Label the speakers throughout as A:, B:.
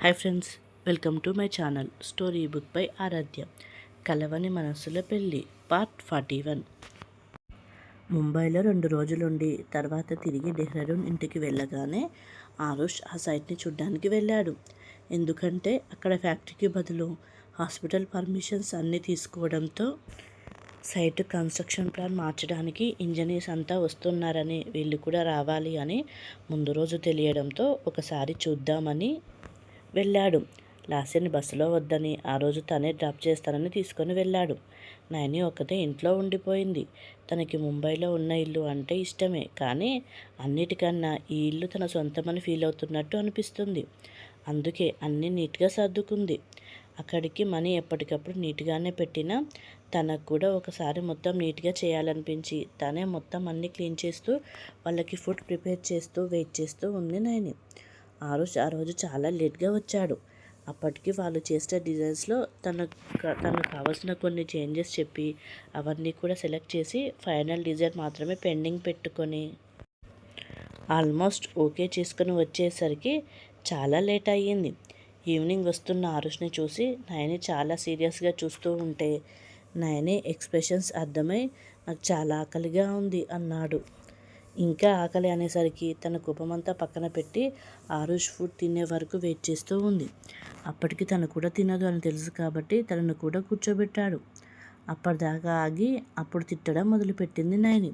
A: Hi friends welcome to my channel story book by Aaradhya కలవని మనస్సుల పెళ్ళి part forty one. ముంబైలో రెండు రోజులుండి తర్వాత తిరిగి డెహ్రాడూన్ ఇంటికి వెళ్ళగానే ఆరుష్ ఆ సైట్ని చూడ్డానికి వెళ్ళాడు. ఎందుకంటే అక్కడ ఫ్యాక్టరీకి బదులు హాస్పిటల్ పర్మిషన్స్ అన్నీ తీసుకోవడంతో సైట్ కన్స్ట్రక్షన్ ప్లాన్ మార్చడానికి ఇంజనీర్స్ అంతా వస్తున్నారని వీళ్ళు కూడా రావాలి అని ముందు రోజు తెలియడంతో ఒకసారి చూద్దామని వెళ్ళాడు. లాస్యని బస్సులో వద్దని ఆ రోజు తనే డ్రాప్ చేస్తానని తీసుకొని వెళ్ళాడు. నయని ఒక్కతే ఇంట్లో ఉండిపోయింది. తనకి ముంబైలో ఉన్న ఇల్లు అంటే ఇష్టమే కానీ అన్నిటికన్నా ఈ ఇల్లు తన సొంతమని ఫీల్ అవుతున్నట్టు అనిపిస్తుంది. అందుకే అన్నీ నీట్గా సర్దుకుంది. అక్కడికి మనీ ఎప్పటికప్పుడు నీట్గానే పెట్టినా తనకు కూడా ఒకసారి మొత్తం నీట్గా చేయాలనిపించి తనే మొత్తం అన్నీ క్లీన్ చేస్తూ వాళ్ళకి ఫుడ్ ప్రిపేర్ చేస్తూ వెయిట్ చేస్తూ ఉంది నయని. ఆరుష్ ఆ రోజు చాలా లేట్గా వచ్చాడు. అప్పటికి వాళ్ళు చేసిన డిజైన్స్లో తన తనకు కావాల్సిన కొన్ని చేంజెస్ చెప్పి అవన్నీ కూడా సెలెక్ట్ చేసి ఫైనల్ డిజైన్ మాత్రమే పెండింగ్ పెట్టుకొని ఆల్మోస్ట్ ఓకే చేసుకుని వచ్చేసరికి చాలా లేట్ అయ్యింది. ఈవినింగ్ వస్తున్న ఆరుష్ని చూసి నయని చాలా సీరియస్గా చూస్తూ ఉంటే నయని ఎక్స్ప్రెషన్స్ అర్థమై నాకు చాలా ఆకలిగా ఉంది అన్నాడు. ఇంకా ఆకలి అనేసరికి తన కుపమంతా పక్కన పెట్టి ఆరుష్ ఫుడ్ తినే వరకు వెయిట్ చేస్తూ ఉంది. అప్పటికి తను కూడా తినదు అని తెలుసు కాబట్టి తనను కూడా కూర్చోబెట్టాడు. అప్పటిదాకా ఆగి అప్పుడు తిట్టడం మొదలుపెట్టింది నయని.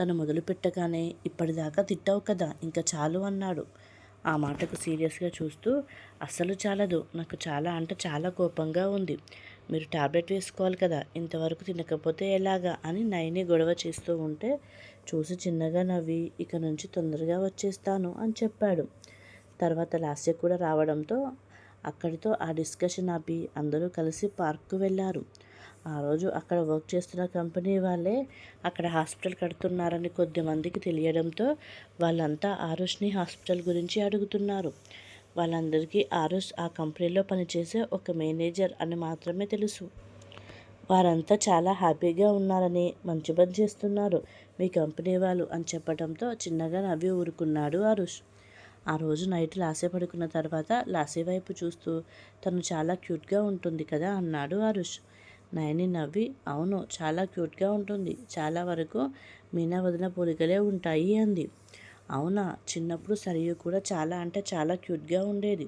A: తను మొదలు పెట్టగానే ఇప్పటిదాకా తిట్టావు కదా ఇంకా చాలు అన్నాడు. ఆ మాటకు సీరియస్గా చూస్తూ అస్సలు చాలదు నాకు చాలా అంటే చాలా కోపంగా ఉంది. మీరు టాబ్లెట్ వేసుకోవాలి కదా ఇంతవరకు తినకపోతే ఎలాగా అని నయని గొడవ చేస్తూ ఉంటే చూసి చిన్నగా నవ్వి ఇక నుంచి తొందరగా వచ్చేస్తాను అని చెప్పాడు. తర్వాత లాస్య కూడా రావడంతో అక్కడితో ఆ డిస్కషన్ ఆపి అందరూ కలిసి పార్క్కు వెళ్ళారు ఆ రోజు అక్కడ వర్క్ చేస్తున్న కంపెనీ వాళ్ళే అక్కడ హాస్పిటల్ కడుతున్నారని కొద్దిమందికి తెలియడంతో వాళ్ళంతా ఆరుష్ని హాస్పిటల్ గురించి అడుగుతున్నారు. వాళ్ళందరికీ ఆరుష్ ఆ కంపెనీలో పనిచేసే ఒక మేనేజర్ అని మాత్రమే తెలుసు. వారంతా చాలా హ్యాపీగా ఉన్నారని మంచి పని చేస్తున్నారు మీ కంపెనీ వాళ్ళు అని చెప్పడంతో చిన్నగా నవ్వి ఊరుకున్నాడు ఆరుష్. ఆ రోజు నైట్ లాసే పడుకున్న తర్వాత లాసే వైపు చూస్తూ తను చాలా క్యూట్గా ఉంటుంది కదా అన్నాడు ఆరుష్. నయని నవ్వి అవును చాలా క్యూట్గా ఉంటుంది. చాలా వరకు మీనా వదిన పోలికలే ఉంటాయి అంది. అవునా? చిన్నప్పుడు సరియు కూడా చాలా అంటే చాలా క్యూట్గా ఉండేది.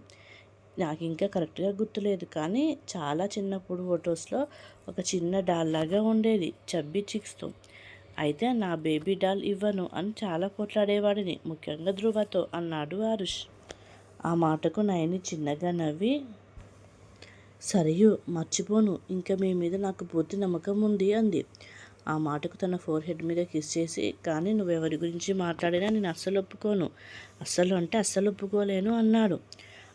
A: నాకు ఇంకా కరెక్ట్గా గుర్తులేదు. కానీ చాలా చిన్నప్పుడు ఫొటోస్లో ఒక చిన్న డాల్ లాగా ఉండేది చబ్బి చిక్స్తో. అయితే నా బేబీ డాల్ ఇవ్వను అని చాలా కొట్లాడేవాడిని ముఖ్యంగా ధృవతో అన్నాడు ఆరుష్. ఆ మాటకు నయని చిన్నగా నవ్వి సరియు మర్చిపోను ఇంకా మీ మీద నాకు పూర్తి నమ్మకం ఉంది అంది. ఆ మాటకు తన ఫోర్ హెడ్ మీద కిస్ చేసి కానీ నువ్వెవరి గురించి మాట్లాడినా నేను అస్సలు ఒప్పుకోను. అస్సలు అంటే అస్సలు ఒప్పుకోలేను అన్నాడు.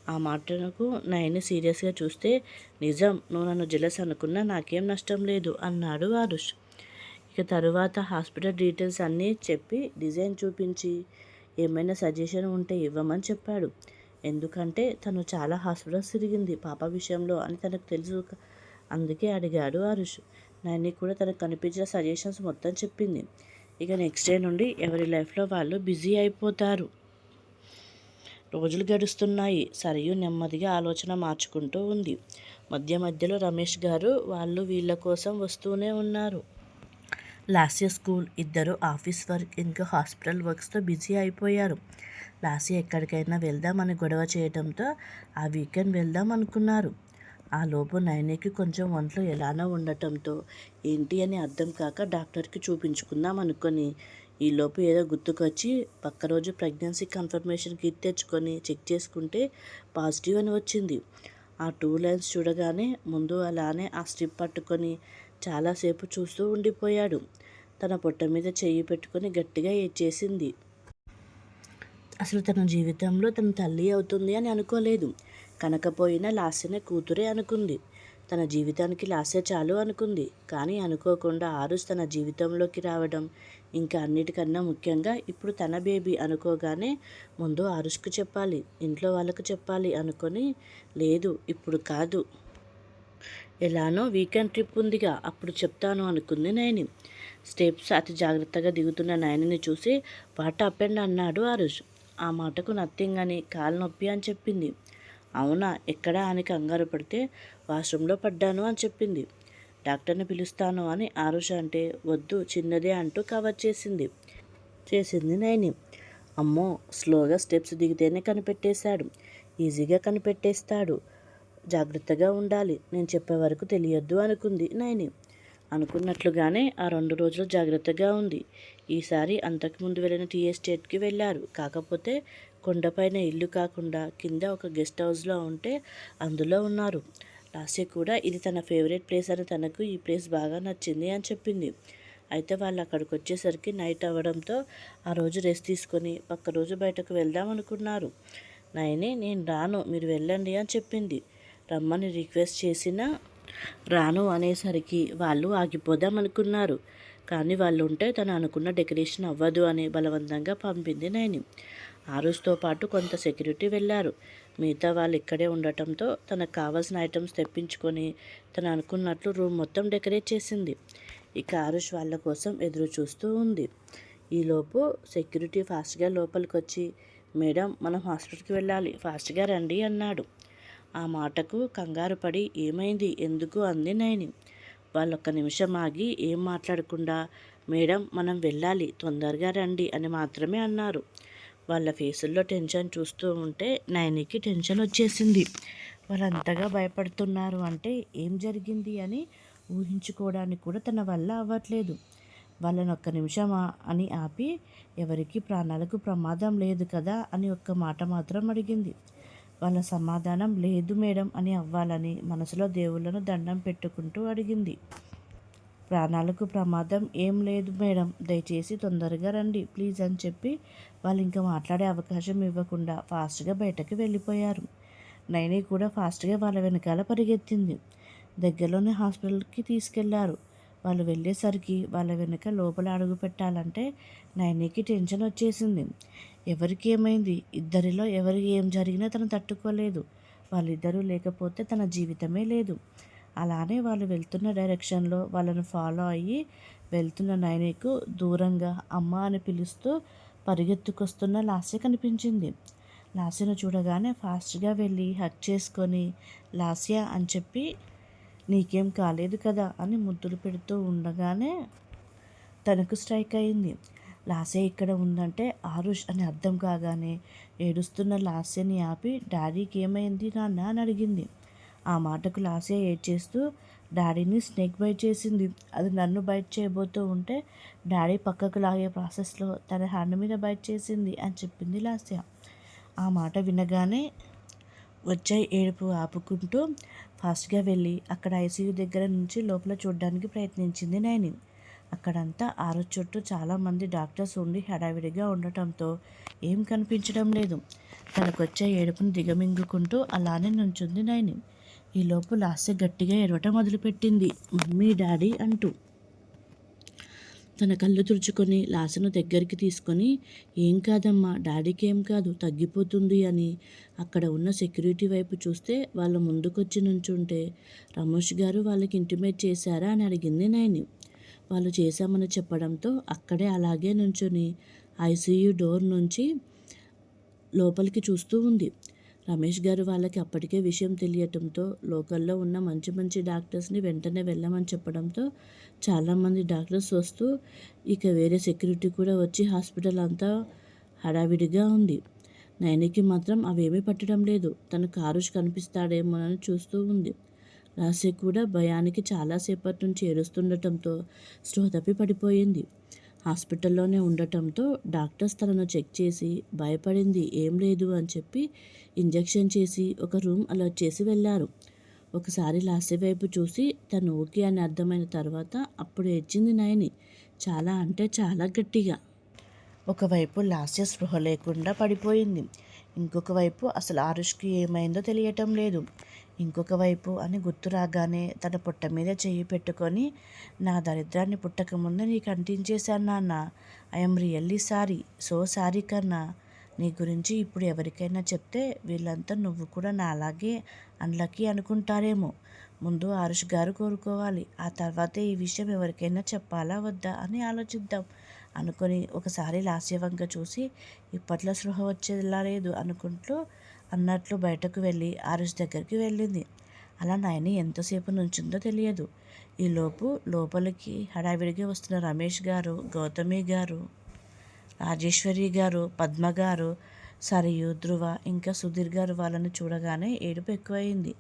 A: ఆ మాటకు నయని సీరియస్గా చూస్తే నిజం నువ్వు నన్ను జెలస్ అనుకున్నా నాకేం నష్టం లేదు అన్నాడు ఆరుష్. ఇక తరువాత హాస్పిటల్ డీటెయిల్స్ అన్నీ చెప్పి డిజైన్ చూపించి ఏమైనా సజెషన్ ఉంటే ఇవ్వమని చెప్పాడు. ఎందుకంటే తను చాలా హాస్పిటల్స్ తిరిగింది పాప విషయంలో అని తనకు తెలుసు అందుకే అడిగాడు ఆరుష్. నైని కూడా తనకు కనిపించిన సజెషన్స్ మొత్తం చెప్పింది. ఇక నెక్స్ట్ డే నుండి ఎవరి లైఫ్లో వాళ్ళు బిజీ అయిపోతారు. రోజులు గడుస్తున్నాయి. సరియు నెమ్మదిగా ఆలోచన మార్చుకుంటూ ఉంది. మధ్య మధ్యలో రమేష్ గారు వాళ్ళు వీళ్ళ కోసం వస్తూనే ఉన్నారు. లాస్య స్కూల్ ఇద్దరు ఆఫీస్ వర్క్ ఇంకా హాస్పిటల్ వర్క్స్తో బిజీ అయిపోయారు. లాస్య ఎక్కడికైనా వెళ్దామని గొడవ చేయడంతో ఆ వీకెండ్ వెళ్దాం అనుకున్నారు. ఆ లోపు నయనికి కొంచెం ఒంట్లో ఎలానో ఉండటంతో ఏంటి అని అర్థం కాక డాక్టర్కి చూపించుకుందాం అనుకొని ఈలోపు ఏదో గుర్తుకొచ్చి పక్క రోజు ప్రెగ్నెన్సీ కన్ఫర్మేషన్ కిట్ తెచ్చుకొని చెక్ చేసుకుంటే పాజిటివ్ అని వచ్చింది. ఆ టూ లైన్స్ చూడగానే ముందు అలానే ఆ స్ట్రిప్ పట్టుకొని చాలాసేపు చూస్తూ ఉండిపోయాడు. తన పొట్ట మీద చెయ్యి పెట్టుకొని గట్టిగా ఏడ్చేసింది. అసలు తన జీవితంలో తన తల్లి అవుతుంది అని అనుకోలేదు. కనకపోయినా లాస్యనే కూతురే అనుకుంది. తన జీవితానికి లాస్య చాలు అనుకుంది. కానీ అనుకోకుండా ఆరుస్ తన జీవితంలోకి రావడం ఇంకా అన్నిటికన్నా ముఖ్యంగా ఇప్పుడు తన బేబీ అనుకోగానే ముందు ఆరుష్కు చెప్పాలి ఇంట్లో వాళ్ళకు చెప్పాలి అనుకొని లేదు ఇప్పుడు కాదు. ఎలానో వీకెండ్ ట్రిప్ ఉందిగా అప్పుడు చెప్తాను అనుకుంది నయని. స్టెప్స్ అతి జాగ్రత్తగా దిగుతున్న నయనిని చూసి వాట అప్ అండ్ అన్నాడు ఆరుష్ ఆ మాటకు నథింగ్ అని కాలు నొప్పి అని చెప్పింది. అవునా? ఎక్కడా అని కంగారు పడితే వాష్రూమ్లో పడ్డాను అని చెప్పింది. డాక్టర్ని పిలుస్తాను అని ఆరుష అంటే వద్దు చిన్నదే అంటూ కవర్ చేసింది. చేసింది నైని. అమ్మో స్లోగా స్టెప్స్ దిగితేనే కనిపెట్టేశాడు. ఈజీగా కనిపెట్టేస్తాడు. జాగ్రత్తగా ఉండాలి. నేను చెప్పే వరకు తెలియద్దు అనుకుంది నైని. అనుకున్నట్లుగానే ఆ రెండు రోజులు జాగ్రత్తగా ఉంది. ఈసారి అంతకుముందు వెళ్ళిన టీ ఎస్టేట్కి వెళ్ళారు. కాకపోతే కొండపైన ఇల్లు కాకుండా కింద ఒక గెస్ట్ హౌస్లో ఉంటే అందులో ఉన్నారు. లాస్య కూడా ఇది తన ఫేవరెట్ ప్లేస్ అని తనకు ఈ ప్లేస్ బాగా నచ్చింది అని చెప్పింది. అయితే వాళ్ళు అక్కడికి వచ్చేసరికి నైట్ అవ్వడంతో ఆ రోజు రెస్ట్ తీసుకొని పక్క రోజు బయటకు వెళ్దాం అనుకున్నారు. నైని నేను రాను మీరు వెళ్ళండి అని చెప్పింది. రమ్మని రిక్వెస్ట్ చేసినా రాను అనేసరికి వాళ్ళు ఆగిపోదాం అనుకున్నారు. కానీ వాళ్ళు ఉంటే తను అనుకున్న డెకరేషన్ అవ్వదు అని బలవంతంగా పంపింది నైని ఆరుస్తో పాటు కొంత సెక్యూరిటీ వెళ్ళారు. మిగతా వాళ్ళు ఇక్కడే ఉండటంతో తనకు కావాల్సిన ఐటమ్స్ తెప్పించుకొని తను అనుకున్నట్లు రూమ్ మొత్తం డెకరేట్ చేసింది. ఇక ఆరుష్ వాళ్ళ కోసం ఎదురు చూస్తూ ఉంది. ఈలోపు సెక్యూరిటీ ఫాస్ట్గా లోపలికి వచ్చి మేడం మనం హాస్పిటల్కి వెళ్ళాలి ఫాస్ట్గా రండి అన్నాడు. ఆ మాటకు కంగారు పడి ఏమైంది? ఎందుకు? అంది నైని వాళ్ళు ఒక్క నిమిషం ఆగి ఏం మాట్లాడకుండా మేడం మనం వెళ్ళాలి తొందరగా రండి అని మాత్రమే అన్నారు. వాళ్ళ ఫేసుల్లో టెన్షన్ చూస్తూ ఉంటే నయనికి టెన్షన్ వచ్చేసింది. వాళ్ళంతగా భయపడుతున్నారు అంటే ఏం జరిగింది అని ఊహించుకోవడానికి కూడా తన వల్ల అవ్వట్లేదు. వాళ్ళని ఒక్క నిమిషమా అని ఆపి ఎవరికి ప్రాణాలకు ప్రమాదం లేదు కదా అని ఒక్క మాట మాత్రం అడిగింది. వాళ్ళ సమాధానం లేదు మేడం అని అవ్వాలని మనసులో దేవుళ్ళను దండం పెట్టుకుంటూ అడిగింది. ప్రాణాలకు ప్రమాదం ఏం లేదు మేడం. దయచేసి తొందరగా రండి ప్లీజ్ అని చెప్పి వాళ్ళు ఇంకా మాట్లాడే అవకాశం ఇవ్వకుండా ఫాస్ట్గా బయటకు వెళ్ళిపోయారు. నైని కూడా ఫాస్ట్గా వాళ్ళ వెనకాల పరిగెత్తింది. దగ్గరలోనే హాస్పిటల్కి తీసుకెళ్ళారు. వాళ్ళు వెళ్ళేసరికి వాళ్ళ వెనుక లోపల అడుగు పెట్టాలంటే నైనికి టెన్షన్ వచ్చేసింది. ఎవరికి ఏమైంది? ఇద్దరిలో ఎవరికి ఏం జరిగినా తను తట్టుకోలేదు. వాళ్ళిద్దరూ లేకపోతే తన జీవితమే లేదు. అలానే వాళ్ళు వెళ్తున్న డైరెక్షన్లో వాళ్ళను ఫాలో అయ్యి వెళ్తున్న నైనికు దూరంగా అమ్మ అని పిలుస్తూ పరిగెత్తుకొస్తున్న లాస్య కనిపించింది. లాస్యను చూడగానే ఫాస్ట్గా వెళ్ళి హక్ చేసుకొని లాస్య అని చెప్పి నీకేం కాలేదు కదా అని ముద్దులు పెడుతూ ఉండగానే తనకు స్ట్రైక్ అయింది. లాస్య ఇక్కడ ఉందంటే ఆరుష్ అని అర్థం కాగానే ఏడుస్తున్న లాస్యని ఆపి డాడీకి ఏమైంది నాన్న? అని అడిగింది. ఆ మాటకు లాస్య ఏడ్చేస్తూ డాడీని స్నేక్ బైట్ చేసింది. అది నన్ను బైట్ చేయబోతూ ఉంటే డాడీ పక్కకు లాగే ప్రాసెస్లో తన హ్యాండ్ మీద బైట్ చేసింది అని చెప్పింది లాస్య. ఆ మాట వినగానే వచ్చే ఏడుపు ఆపుకుంటూ ఫాస్ట్గా వెళ్ళి అక్కడ ఐసీయూ దగ్గర నుంచి లోపల చూడడానికి ప్రయత్నించింది నైని. అక్కడంతా ఆరు చుట్టూ చాలామంది డాక్టర్స్ ఉండి హడావిడిగా ఉండటంతో ఏం కనిపించడం లేదు. తనకొచ్చే ఏడుపును దిగమింగుకుంటూ అలానే నుంచుంది నైని. ఈలోపు లాస్య గట్టిగా ఎడవటం మొదలుపెట్టింది. మమ్మీ డాడీ అంటూ. తన కళ్ళు తుడుచుకొని లాసను దగ్గరికి తీసుకొని ఏం కాదమ్మా డాడీకి ఏం కాదు తగ్గిపోతుంది అని అక్కడ ఉన్న సెక్యూరిటీ వైపు చూస్తే వాళ్ళ ముందుకొచ్చి నుంచుంటే రమేష్ గారు వాళ్ళకి ఇంటిమేట్ చేశారా? అని అడిగింది నైని. వాళ్ళు చేశామని చెప్పడంతో అక్కడే అలాగే నుంచుని ఐసీయూ డోర్ నుంచి లోపలికి చూస్తూ ఉంది. రమేష్ గారు వాళ్ళకి అప్పటికే విషయం తెలియటంతో లోకల్లో ఉన్న మంచి మంచి డాక్టర్స్ని వెంటనే వెళ్ళమని చెప్పడంతో చాలామంది డాక్టర్స్ వస్తూ ఇక వేరే సెక్యూరిటీ కూడా వచ్చి హాస్పిటల్ అంతా హడావిడిగా ఉంది. నయనికి మాత్రం అవేమీ పట్టడం లేదు. తన కారుష్ కనిపిస్తాడేమోనని చూస్తూ ఉంది. రాశి కూడా భయానికి చాలాసేపటి నుంచి ఏడుస్తుండటంతో స్టో తప్పి పడిపోయింది. హాస్పిటల్లోనే ఉండటంతో డాక్టర్స్ తనను చెక్ చేసి భయపడింది ఏం లేదు అని చెప్పి ఇంజెక్షన్ చేసి ఒక రూమ్ అలర్ట్ చేసి వెళ్ళారు. ఒకసారి లాస్య వైపు చూసి తను ఓకే అని అర్థమైన తర్వాత అప్పుడు ఏడ్చింది నయని చాలా అంటే చాలా గట్టిగా. ఒకవైపు లాస్య స్పృహ లేకుండా పడిపోయింది ఇంకొక వైపు అసలు ఆరుష్కి ఏమైందో తెలియటం లేదు. ఇంకొక వైపు అని గుర్తు రాగానే తన పుట్ట మీద చెయ్యి పెట్టుకొని నా దరిద్రాన్ని పుట్టకముందే నీకు అంటించేశాను నాన్న. I'm really sorry so sorry కన్నా. నీ గురించి ఇప్పుడు ఎవరికైనా చెప్తే వీళ్ళంతా నువ్వు కూడా నాలాగే అన్లకి అనుకుంటారేమో. ముందు ఆరుష్ గారు కోరుకోవాలి. ఆ తర్వాతే ఈ విషయం ఎవరికైనా చెప్పాలా వద్దా అని ఆలోచిద్దాం. అనుకొని ఒకసారి లాస్యవంగా చూసి ఇప్పట్లో స్పృహ వచ్చేలా లేదు అనుకుంటూ అన్నట్లు బయటకు వెళ్ళి ఆరుష్ దగ్గరికి వెళ్ళింది. అలా నాయన ఎంతసేపు నుంచిందో తెలియదు. ఈలోపు లోపలికి హడావిడిగా వస్తున్న రమేష్ గారు గౌతమి గారు రాజేశ్వరి గారు పద్మ గారు సరియు ధ్రువ ఇంకా సుధీర్ గారు వాళ్ళని చూడగానే ఏడుపు ఎక్కువైంది.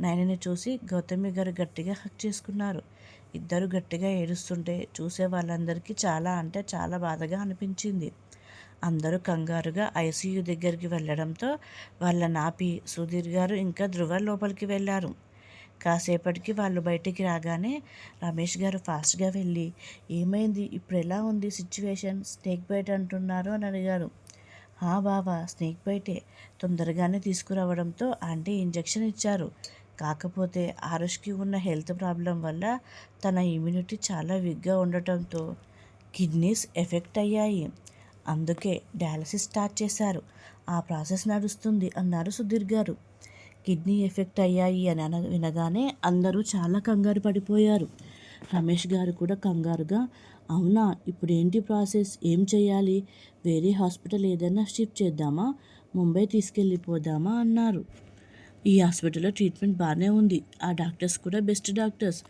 A: నాయనని చూసి గౌతమి గారు గట్టిగా హక్ చేసుకున్నారు. ఇద్దరు గట్టిగా ఏడుస్తుంటే చూసే వాళ్ళందరికీ చాలా అంటే చాలా బాధగా అనిపించింది. అందరూ కంగారుగా ఐసీయూ దగ్గరికి వెళ్ళడంతో వాళ్ళ నాపి సుధీర్ గారు ఇంకా ధృవ లోపలికి వెళ్ళారు. కాసేపటికి వాళ్ళు బయటికి రాగానే రమేష్ గారు ఫాస్ట్గా వెళ్ళి ఏమైంది? ఇప్పుడు ఎలా ఉంది సిచ్యువేషన్? స్నేక్ బైట్ అంటున్నారు అని అడిగారు. హా బావా స్నేక్ బైటే. తొందరగానే తీసుకురావడంతో ఆంటీ ఇంజెక్షన్ ఇచ్చారు. కాకపోతే ఆరుష్కి ఉన్న హెల్త్ ప్రాబ్లం వల్ల తన ఇమ్యూనిటీ చాలా వీక్గా ఉండటంతో కిడ్నీస్ ఎఫెక్ట్ అయ్యాయి. అందుకే డయాలసిస్ స్టార్ట్ చేశారు. ఆ ప్రాసెస్ నడుస్తుంది అన్నారు సుధీర్ గారు. కిడ్నీ ఎఫెక్ట్ అయ్యాయి అని అన వినగానే అందరూ చాలా కంగారు పడిపోయారు. రమేష్ గారు కూడా కంగారుగా అవునా ఇప్పుడు ఏంటి ప్రాసెస్? ఏం చేయాలి? వేరే హాస్పిటల్ ఏదైనా షిఫ్ట్ చేద్దామా? ముంబై తీసుకెళ్ళిపోదామా? అన్నారు. ఈ హాస్పిటల్లో ట్రీట్మెంట్ బాగానే ఉంది. ఆ డాక్టర్స్ కూడా బెస్ట్ డాక్టర్స్.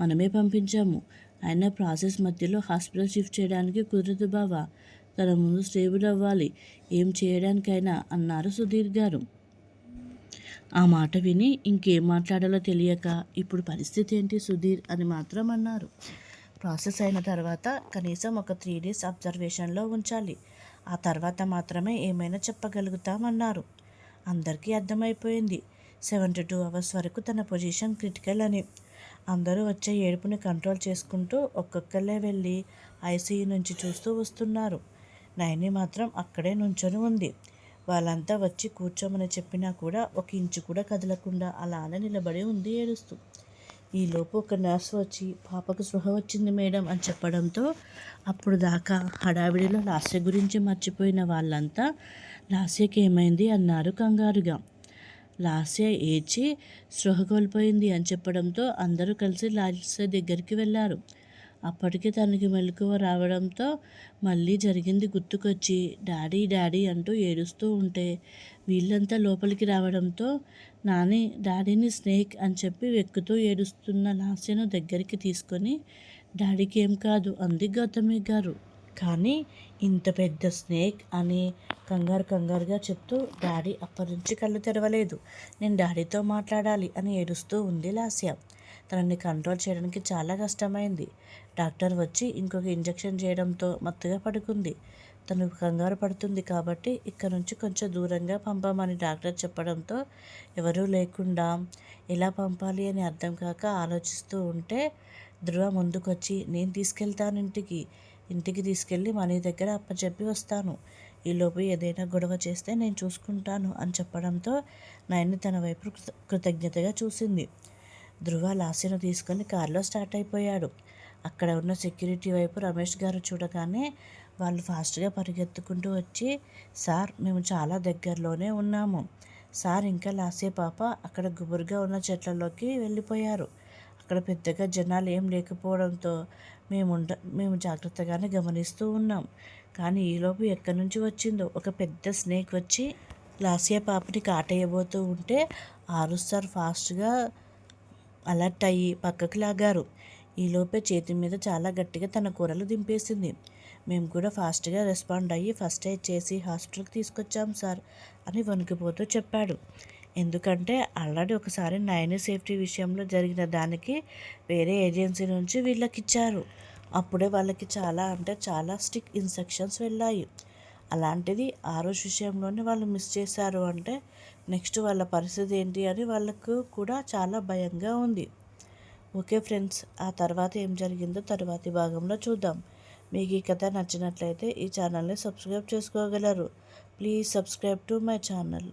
A: మనమే పంపించాము. అయినా ప్రాసెస్ మధ్యలో హాస్పిటల్ షిఫ్ట్ చేయడానికి కుదరదు బావా. తన ముందు స్టేబుల్ అవ్వాలి. ఏం చేయడానికైనా అన్నారు సుధీర్ గారు. ఆ మాట విని ఇంకేం మాట్లాడాలో తెలియక ఇప్పుడు పరిస్థితి ఏంటి సుధీర్ అని మాత్రం అన్నారు. ప్రాసెస్ అయిన తర్వాత కనీసం ఒక త్రీ డేస్ అబ్జర్వేషన్లో ఉంచాలి. ఆ తర్వాత మాత్రమే ఏమైనా చెప్పగలుగుతామన్నారు. అందరికీ అర్థమైపోయింది. సెవెంటీ టూ అవర్స్ వరకు తన పొజిషన్ క్రిటికల్ అని. అందరూ వచ్చే ఏడుపుని కంట్రోల్ చేసుకుంటూ ఒక్కొక్కళ్ళే వెళ్ళి ఐసీయూ నుంచి చూస్తూ వస్తున్నారు. నయని మాత్రం అక్కడే నుంచొని ఉంది. వాళ్ళంతా వచ్చి కూర్చోమని చెప్పినా కూడా ఒక ఇంచు కూడా కదలకుండా అలానే నిలబడి ఉంది ఏడుస్తూ. ఈలోపు ఒక నర్స్ వచ్చి పాపకు స్పృహ వచ్చింది మేడం అని చెప్పడంతో అప్పుడు దాకా హడావిడిలో లాస్య గురించి మర్చిపోయిన వాళ్ళంతా లాస్యకి ఏమైంది అన్నారు కంగారుగా. లాస్య ఏడ్చి స్పృహ కోల్పోయింది అని చెప్పడంతో అందరూ కలిసి లాస్య దగ్గరికి వెళ్ళారు. అప్పటికే తనకి మెలకువ రావడంతో మళ్ళీ జరిగింది గుర్తుకొచ్చి డాడీ డాడీ అంటూ ఏడుస్తూ ఉంటే వీళ్ళంతా లోపలికి రావడంతో నాని డాడీని స్నేక్ అని చెప్పి వెక్కుతూ ఏడుస్తున్న లాస్యను దగ్గరికి తీసుకొని డాడీకి ఏం కాదు అంది గౌతమి గారు. కానీ ఇంత పెద్ద స్నేక్ అని కంగారు కంగారుగా చెప్తూ డాడీ అప్పటి నుంచి కళ్ళు తెరవలేదు. నేను డాడీతో మాట్లాడాలి అని ఏడుస్తూ ఉంది లాస్య. తనని కంట్రోల్ చేయడానికి చాలా కష్టమైంది. డాక్టర్ వచ్చి ఇంకొక ఇంజెక్షన్ చేయడంతో మత్తుగా పడుకుంది. తను కంగారు పడుతుంది కాబట్టి ఇక్కడ నుంచి కొంచెం దూరంగా పంపమని డాక్టర్ చెప్పడంతో ఎవరూ లేకుండా ఎలా పంపాలి అని అర్థం కాక ఆలోచిస్తూ ఉంటే ధృవ ముందుకొచ్చి నేను తీసుకెళ్తాను ఇంటికి. ఇంటికి తీసుకెళ్ళి మనీ దగ్గర అప్పచెప్పి వస్తాను. ఈలోపు ఏదైనా గొడవ చేస్తే నేను చూసుకుంటాను అని చెప్పడంతో నయని తన వైపు కృతజ్ఞతగా చూసింది. ధృవ లాస్యను తీసుకొని కారులో స్టార్ట్ అయిపోయాడు. అక్కడ ఉన్న సెక్యూరిటీ వైపు రమేష్ గారు చూడగానే వాళ్ళు ఫాస్ట్గా పరిగెత్తుకుంటూ వచ్చి సార్ మేము చాలా దగ్గరలోనే ఉన్నాము. సార్ ఇంకా లాసే పాప అక్కడ గుబురుగా ఉన్న చెట్లలోకి వెళ్ళిపోయారు. అక్కడ పెద్దగా జనాలు ఏం లేకపోవడంతో మేము మేము జాగ్రత్తగానే గమనిస్తూ ఉన్నాం. కానీ ఈలోపు ఎక్కడి నుంచి వచ్చిందో? ఒక పెద్ద స్నేక్ వచ్చి లాసియా పాపని కాటేయబోతూ ఉంటే ఆరుస్తారు ఫాస్ట్గా అలర్ట్ అయ్యి పక్కకు లాగారు. ఈలోపే చేతి మీద చాలా గట్టిగా తన కూరలు దింపేసింది. మేము కూడా ఫాస్ట్గా రెస్పాండ్ అయ్యి ఫస్ట్ ఎయిడ్ చేసి హాస్పిటల్కి తీసుకొచ్చాం సార్ అని వణికిపోతూ చెప్పాడు. ఎందుకంటే ఆల్రెడీ ఒకసారి నైన్ సేఫ్టీ విషయంలో జరిగిన దానికి వేరే ఏజెన్సీ నుంచి వీళ్ళకి ఇచ్చారు అప్పుడే వాళ్ళకి చాలా అంటే చాలా స్టిక్ ఇన్స్ట్రక్షన్స్ వెళ్ళాయి. అలాంటిది ఆ రోజు విషయంలోనే వాళ్ళు మిస్ చేశారు అంటే నెక్స్ట్ వాళ్ళ పరిస్థితి ఏంటి అని వాళ్ళకు కూడా చాలా భయంగా ఉంది. ఓకే ఫ్రెండ్స్ ఆ తర్వాత ఏం జరిగిందో తర్వాతి భాగంలో చూద్దాం. మీకు ఈ కథ నచ్చినట్లయితే ఈ ఛానల్ని సబ్స్క్రైబ్ చేసుకోగలరు. Please subscribe to my channel.